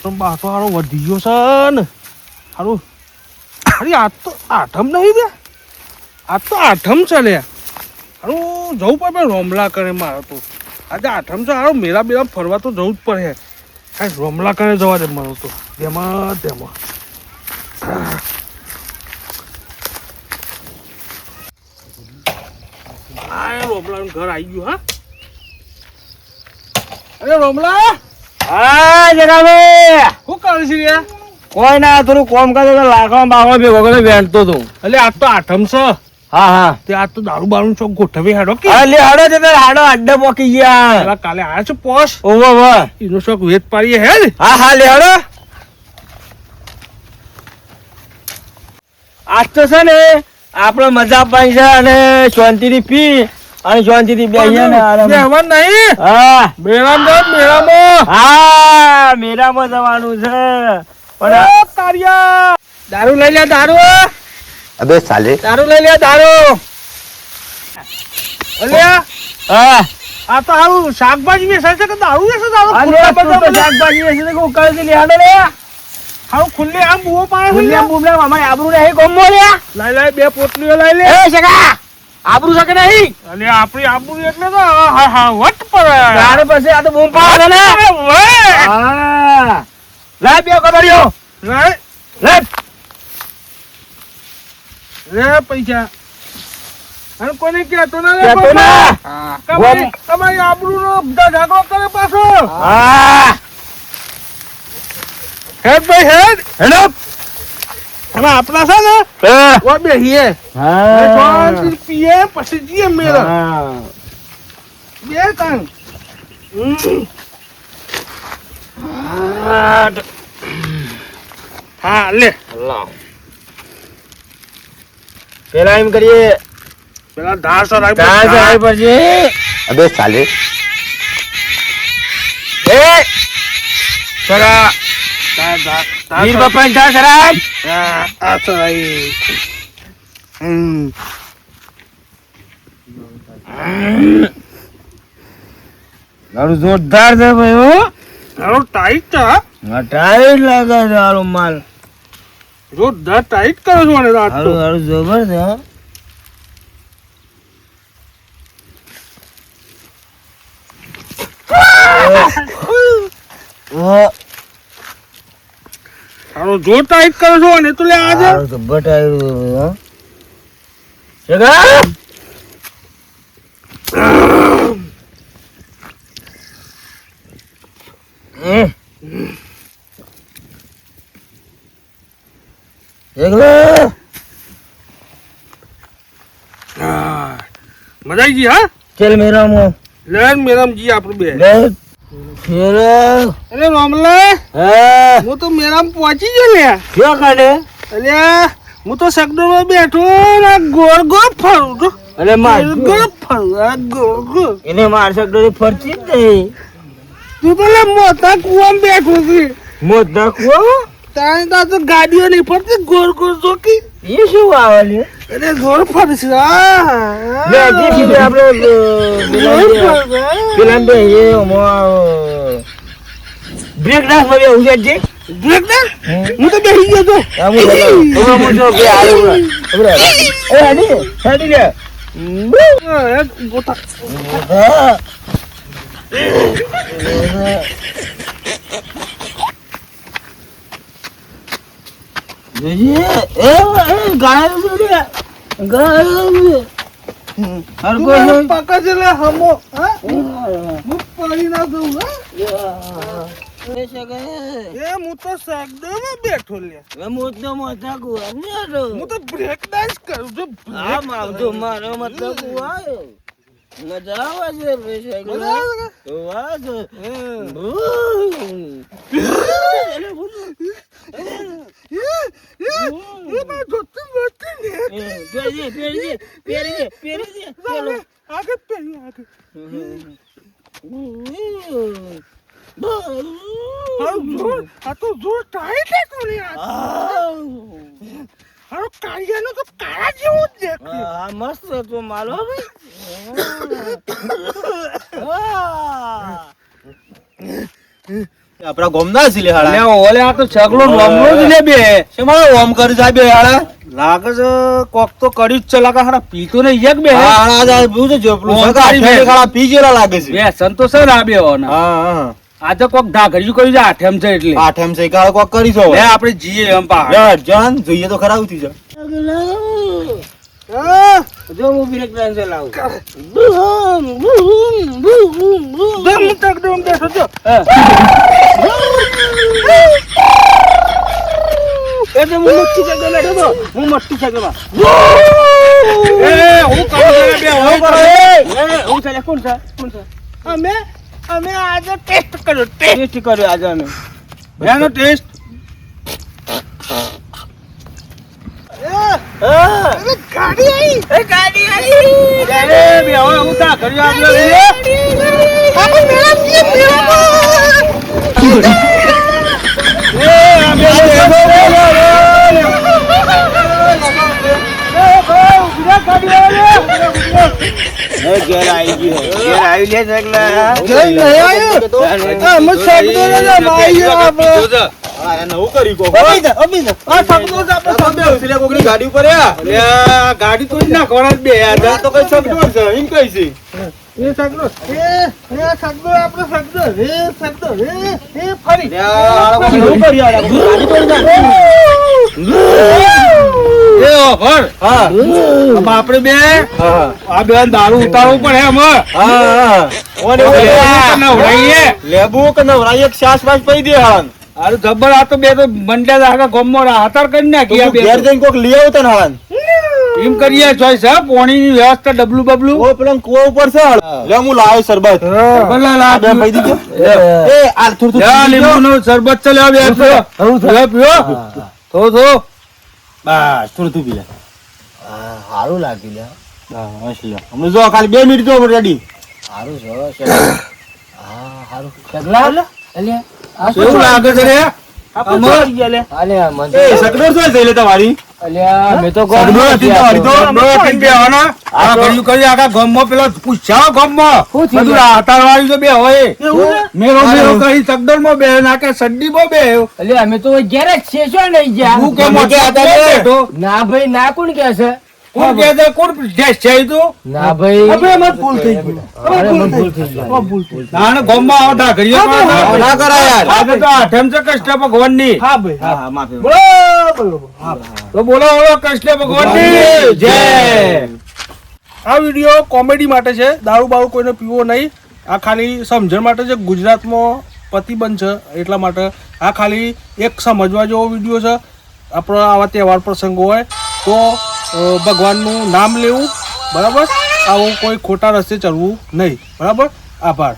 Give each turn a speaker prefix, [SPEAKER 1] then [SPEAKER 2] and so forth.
[SPEAKER 1] આટમ બાટો હારો વધી ગયો છે ને. હારું. અરે, આ તો આઠમ નહીં બે આ તો આઠમ છે લે. હારું, જવું પડે રોમલા કરે મારે તો. આજે આઠમ છે, હારું, મેળા બેરા ફરવા તો જવું જ પડે. હા રોમલા કરે જવા દે મારું તો. તેમાં તેમાં રોમલાનું ઘર આવી ગયું, હા. અરે, રોમલા! કરે છે રે
[SPEAKER 2] કોઈ ના થોડું કોમ કરતો તો લાકડા બાકડા ભેગો કરીને વેણતો તો
[SPEAKER 1] એટલે આ તો આઠમ છે.
[SPEAKER 2] હા હા.
[SPEAKER 1] તે આ તો દારૂ બારૂ છો ગોઠવી હાડો કે.
[SPEAKER 2] હા હાડો તે હાડો આડે પોકી ગયા.
[SPEAKER 1] પેલા કાલે આયા છો પોસ
[SPEAKER 2] ઓવો ઓવો
[SPEAKER 1] ઇનો શોક વેત પાડીએ હે
[SPEAKER 2] હા હા લે હાડો. આજ તો છે ને આપણે મજા પાઈ છે અને શાંતિથી પી. અને શાંતિથી બેસીએ ને આરામ.
[SPEAKER 1] નહીં?
[SPEAKER 2] હા.
[SPEAKER 1] મેળામાં જાઓ, મેળામાં?
[SPEAKER 2] હા મેરામાં જવાનું છે. પણ
[SPEAKER 1] તારિયા દારૂ લઈ લે દારૂ!
[SPEAKER 3] અબે સાલે.
[SPEAKER 1] દારૂ લઈ લે દારૂ! અલ્યા
[SPEAKER 2] હા.
[SPEAKER 1] આ તો આવું શાકભાજી વેચાય છે કે દારૂ વેચે દારૂ.
[SPEAKER 2] શાકભાજી હશે તો કોક કરી લે. હાડો લે?
[SPEAKER 1] હારું ખુલ્લે આમ બુઓ પાડે ખુલ્લે
[SPEAKER 2] બુમલા
[SPEAKER 1] લ્યા.
[SPEAKER 2] અમારે આબરૂ રહે ગમો લે?
[SPEAKER 1] લઈ લઈ બે પોટલીઓ લઈ લે.
[SPEAKER 2] એ શકા! આબરૂ શકે નહીં?
[SPEAKER 1] અને આપણી આબરૂ એટલે તો હા હા વટ પડે.
[SPEAKER 2] તારે પછી આ તો બૂમ પાડે ને? હા. લે બે કબડીઓ.
[SPEAKER 1] લે
[SPEAKER 2] લે
[SPEAKER 1] લે પૈસા. અને કોઈને કહેતો ના લે
[SPEAKER 2] કહેતો ના.
[SPEAKER 1] હા, તમારી
[SPEAKER 2] આબરૂ
[SPEAKER 1] નો આબરૂનો ઝઘડો કરે પાછો.
[SPEAKER 2] હા.
[SPEAKER 1] હેડ ભાઈ હેડ.
[SPEAKER 2] હેલો
[SPEAKER 1] હવે આપણા છે ને ઓ બેહીએ.
[SPEAKER 2] હા.
[SPEAKER 1] શાંતિ પીએ પછી જીએ મેળો.
[SPEAKER 2] હા.
[SPEAKER 1] બે કાંગ હા લે.
[SPEAKER 2] પેલા એમ કરીએ.
[SPEAKER 1] પેલા ધાસો રાખ
[SPEAKER 2] ધાસો ચાર પછી.
[SPEAKER 3] અબે સાલે
[SPEAKER 2] એ. સરા વીર બાપા ચા સરાજ
[SPEAKER 1] આ તો આઈ
[SPEAKER 2] મારું જોરદાર છે ભાઈ હો
[SPEAKER 1] હાલો ટાઈટ છે હા?
[SPEAKER 2] ટાઈટ લાગે છે હારું માલ
[SPEAKER 1] જોરદાર ટાઈટ કરો છો મને તો આજ તો.
[SPEAKER 2] હારું હારું જબર છે હો. ઓ,
[SPEAKER 1] જો ટાઈટ કરો છો ને તો લે આજે.
[SPEAKER 2] તો બટાયું હા?
[SPEAKER 1] હા. મજા આવી ગઈ હા?
[SPEAKER 2] ચલ મેરામ. મું
[SPEAKER 1] લે મેરામ જી આપણે બે.
[SPEAKER 2] લે
[SPEAKER 1] અરે મામલે
[SPEAKER 2] હા.
[SPEAKER 1] હું તો મેરામ પહોંચી ગયો લે
[SPEAKER 2] ક્યાં કાઢે?
[SPEAKER 1] અલ્યા હું તો સગડોમાં બેઠો ને ગોળ ગોળ ફરું છું.
[SPEAKER 2] અરે માર
[SPEAKER 1] ગોળ ફરું આ ગોળ ગોળ.
[SPEAKER 2] એને માર શકડો ફરતી જ નહીં.
[SPEAKER 1] તું તો લે મોટા કુવામાં બેઠો છે.
[SPEAKER 2] મોત કુવા
[SPEAKER 1] તારે ત્યાં તો ગાડીઓ નહીં ફરતી ગોળ ગોળ ચોકી.
[SPEAKER 2] એ શું આવે લે
[SPEAKER 1] અરે ગોળ ફરશે આ
[SPEAKER 2] લે જે આપણે પેલા બે એ બ્રેક? હું
[SPEAKER 1] તો બેસી ગયો તો. પકડ હમો. હું? પડી ના દઉં હા
[SPEAKER 2] એ
[SPEAKER 1] હું તો સગડોમાં બેઠો લે
[SPEAKER 2] હવે ને તો.
[SPEAKER 1] હું તો બ્રેક ડાન્સ કરું છું
[SPEAKER 2] આમ આવતો મારો મતલબ મજા આવે છે
[SPEAKER 1] છે?
[SPEAKER 2] કુવા છે. પહેરી દે,
[SPEAKER 1] આગળ. હારું જોર, આ તો જોર ટાઈટ હે કોની આ. કાળિયાનો તો કાળા જેવો જ દેખે.
[SPEAKER 2] આ મસ્ત હતો મારો ભાઈ.
[SPEAKER 4] આપડા ગોમના છે લે હાડા
[SPEAKER 1] લે ઓલે આ તો છગલો નોમલો જ લે બે.
[SPEAKER 4] છે મારો ઓમ કરી જાય બે હાડા
[SPEAKER 1] લાગે છે કોક તો કરી જ છે લાગે હારા પીતો નહીં એક બે.
[SPEAKER 4] હા હાડા આ બધું તો જોપલું આઠે
[SPEAKER 1] બે.
[SPEAKER 4] ખાડા પી જેલા લાગે છે.
[SPEAKER 1] બે સંતોષ ને બે
[SPEAKER 4] હા હા.
[SPEAKER 1] આ તો કોક ધાગર્યું કર્યું છે આઠેમ છે એટલે.
[SPEAKER 4] આઠમ છે કાળ કોક કરી છો
[SPEAKER 1] લે આપણે જીએ એમ પા
[SPEAKER 4] યાર જાન જોઈએ તો ખરા થઈ જા.
[SPEAKER 2] જો હું બ્રેક ડાન્સ લાવું
[SPEAKER 1] દમ તક દમ દે જો.
[SPEAKER 2] એ તો હું મસ્તી છે ગમે તો હું મસ્તી છે ગમે.
[SPEAKER 1] એ હું કામ છું બે હું કરું.
[SPEAKER 2] એ હું ચાલે કોણ છે? કોણ છે?
[SPEAKER 1] અમે અમે આજે ટેસ્ટ કર્યો ટેસ્ટ
[SPEAKER 2] કર્યો આજે અમે.
[SPEAKER 1] બેનો ટેસ્ટ એ બે હવે હું તા કર્યો આવ્યો
[SPEAKER 2] એ ઘેર આવી ગયો ઘેર આવી લે છે એટલે
[SPEAKER 4] હા એને હું કરી કો
[SPEAKER 1] આ સપનો જ આપણે
[SPEAKER 4] તમે બે ઉસલે કોકની ગાડી ઉપર આ
[SPEAKER 1] લે, આ ગાડી તો ના ખવડાવે બે
[SPEAKER 4] આ તો કઈ સગડોળ છે એમ કઈ છે
[SPEAKER 1] એ સગડો એ એ સગડો આપણો સગડો રે સગડો રે એ ફરી
[SPEAKER 4] યા, આ હું કરી આ ગાડી તોડી નાખી.
[SPEAKER 1] એ ઓફર.
[SPEAKER 4] હા.
[SPEAKER 1] બે. આ બે દારૂ ઉતારવું પડે એમ હે.
[SPEAKER 4] હા. હા ઓને ઓલે
[SPEAKER 1] લેબુ કે નવરાઈએ?
[SPEAKER 4] શ્વાસ બાસ પઈ દે
[SPEAKER 1] અરે જબ્બર આ તો બે તો મંડ્યા આખા ગામમાં હાથર કરી નાખી આ બે
[SPEAKER 4] ઘેર જઈને કોક લઈ આવતો ને હાલ
[SPEAKER 1] એમ કરીએ ચોઈસ હા પોણીની વ્યવસ્થા ડબલું બબલું
[SPEAKER 4] ઓ પેલા કુવા ઉપર છે. લે હું લાવ્યો સરબત
[SPEAKER 1] ભલા લા
[SPEAKER 4] બે પઈ દીધો. એ. આ થોડું
[SPEAKER 1] લીંબુ નો સરબત લે બે પીઓ. લે, પીઓ. થો, થો.
[SPEAKER 4] બસ થોડું તું પી લે
[SPEAKER 3] સારું લાગ્યું લે
[SPEAKER 4] હા બસ લે હમણાં જો ખાલી બે મિનિટ જો રેડી.
[SPEAKER 3] સારું છે હા સારું સગલા અલ્યા
[SPEAKER 1] કેવું લાગે છે રે? અમર?
[SPEAKER 3] અલ્યા મન
[SPEAKER 4] એ સગડોળ શું થઈ લે તમારી?
[SPEAKER 3] ના ભાઈ ના કોણ કે છે?
[SPEAKER 1] કોણ કહે કોણ ડેશ છે તું?
[SPEAKER 3] ના ભાઈ.
[SPEAKER 1] હવે એમાં ભૂલ થઈ ગઈ.
[SPEAKER 3] અરે મને ભૂલ થઈ ગઈ.
[SPEAKER 1] ના, ના, ગામમાં આવો તા ઘડિયો ના.
[SPEAKER 4] ના યાર.
[SPEAKER 1] આજે તો આઠમ છે કૃષ્ણ ભગવાનની.
[SPEAKER 4] હા હા માફી
[SPEAKER 1] તો બોલો બોલો ભગવાનની. જય. આ વીડિયો કોમેડી માટે છે. દારૂ બારૂ કોઈને પીવો નહીં. આ ખાલી સમજણ માટે છે. ગુજરાતમાં પ્રતિબંધ છે એટલા માટે. આ ખાલી એક સમજવા જેવો વીડિયો છે. આપણો આવા તહેવાર પ્રસંગો હોય તો ભગવાનનું નામ લેવું બરાબર? આવું કોઈ ખોટા રસ્તે ચડવું નહીં. બરાબર? આભાર.